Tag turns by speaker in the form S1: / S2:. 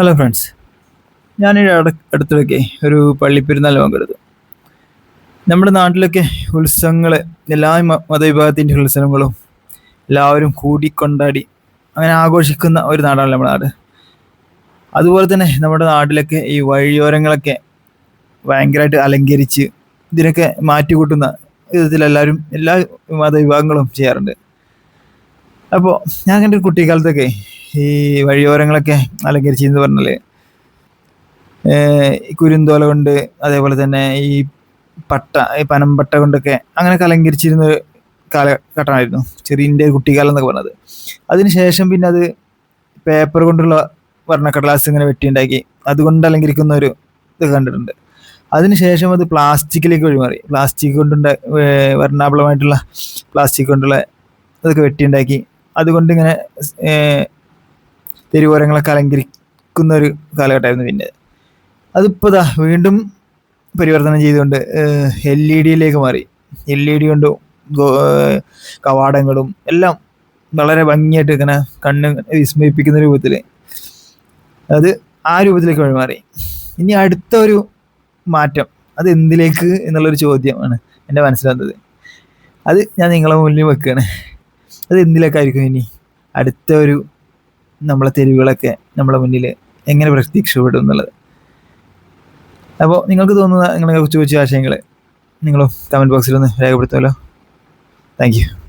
S1: Hello friends ഞാൻ അടുത്തിടയ്ക്ക് ഒരു പള്ളിപ്പെരുന്നാൾ പങ്കെടുത്തു നമ്മുടെ നാട്ടിലൊക്കെ ഉത്സവങ്ങൾ എല്ലാ മതവിഭാഗത്തിന്റെ ഉത്സവങ്ങളും എല്ലാവരും കൂടിക്കൊണ്ടാടി അങ്ങനെ ആഘോഷിക്കുന്ന ഒരു നാടാണ് നമ്മുടെ നാട്. അതുപോലെ തന്നെ നമ്മുടെ നാട്ടിലൊക്കെ ഈ വഴിയോരങ്ങളൊക്കെ ഭയങ്കരമായിട്ട് അലങ്കരിച്ച് ഇതിനൊക്കെ മാറ്റിക്കൂട്ടുന്ന വിധത്തിൽ എല്ലാവരും എല്ലാ മതവിഭാഗങ്ങളും ചെയ്യാറുണ്ട്. അപ്പോൾ ഞാൻ എന്റെ ഒരു കുട്ടിക്കാലത്തൊക്കെ ഈ വഴിയോരങ്ങളൊക്കെ അലങ്കരിച്ചെന്ന് പറഞ്ഞാൽ ഈ കുരുന്തോല കൊണ്ട് അതേപോലെ തന്നെ ഈ പട്ട ഈ പനമ്പട്ട കൊണ്ടൊക്കെ അങ്ങനെയൊക്കെ അലങ്കരിച്ചിരുന്ന കാലഘട്ടമായിരുന്നു. ചെറിയ എന്റെ കുട്ടിക്കാലം എന്നൊക്കെ പറഞ്ഞത്. അതിനുശേഷം പിന്നെ അത് പേപ്പർ കൊണ്ടുള്ള വർണക്കടലാസ് ഇങ്ങനെ വെട്ടിയുണ്ടാക്കി അതുകൊണ്ട് അലങ്കരിക്കുന്ന ഒരു ഇത് കണ്ടിട്ടുണ്ട്. അതിനുശേഷം അത് പ്ലാസ്റ്റിക്കിലേക്ക് വഴിമാറി പ്ലാസ്റ്റിക് കൊണ്ടുണ്ട വർണാഭളമായിട്ടുള്ള പ്ലാസ്റ്റിക് കൊണ്ടുള്ള ഇതൊക്കെ വെട്ടിയുണ്ടാക്കി അതുകൊണ്ട് ഇങ്ങനെ തെരുവോരങ്ങളൊക്കെ അലങ്കരിക്കുന്ന ഒരു കാലഘട്ടമായിരുന്നു പിന്നെ അതിപ്പോൾ ദാ വീണ്ടും പരിവർത്തനം ചെയ്തുകൊണ്ട് എൽ ഇ ഡിയിലേക്ക് മാറി. എൽ ഇ ഡി കൊണ്ട് കവാടങ്ങളും എല്ലാം വളരെ ഭംഗിയായിട്ട് ഇങ്ങനെ കണ്ണ് വിസ്മയിപ്പിക്കുന്ന രൂപത്തിൽ അത് ആ രൂപത്തിലേക്ക് വഴിമാറി ഇനി അടുത്ത ഒരു മാറ്റം അത് എന്തിലേക്ക് എന്നുള്ളൊരു ചോദ്യമാണ് എന്റെ മനസ്സിലാകുന്നത് അത് ഞാൻ നിങ്ങളെ മുന്നിൽ വെക്കുകയാണ് അത് എന്തിലൊക്കെ ആയിരിക്കും ഇനി? അടുത്ത ഒരു നമ്മളെ തെരുവുകളൊക്കെ നമ്മളെ മുന്നിൽ എങ്ങനെ പ്രത്യക്ഷപ്പെടും എന്നുള്ളത്. അപ്പോൾ നിങ്ങൾക്ക് തോന്നുന്ന നിങ്ങളെ ചോദിച്ച ആശയങ്ങൾ നിങ്ങളും കമന്റ് ബോക്സിലൊന്ന് രേഖപ്പെടുത്തുമല്ലോ താങ്ക് യു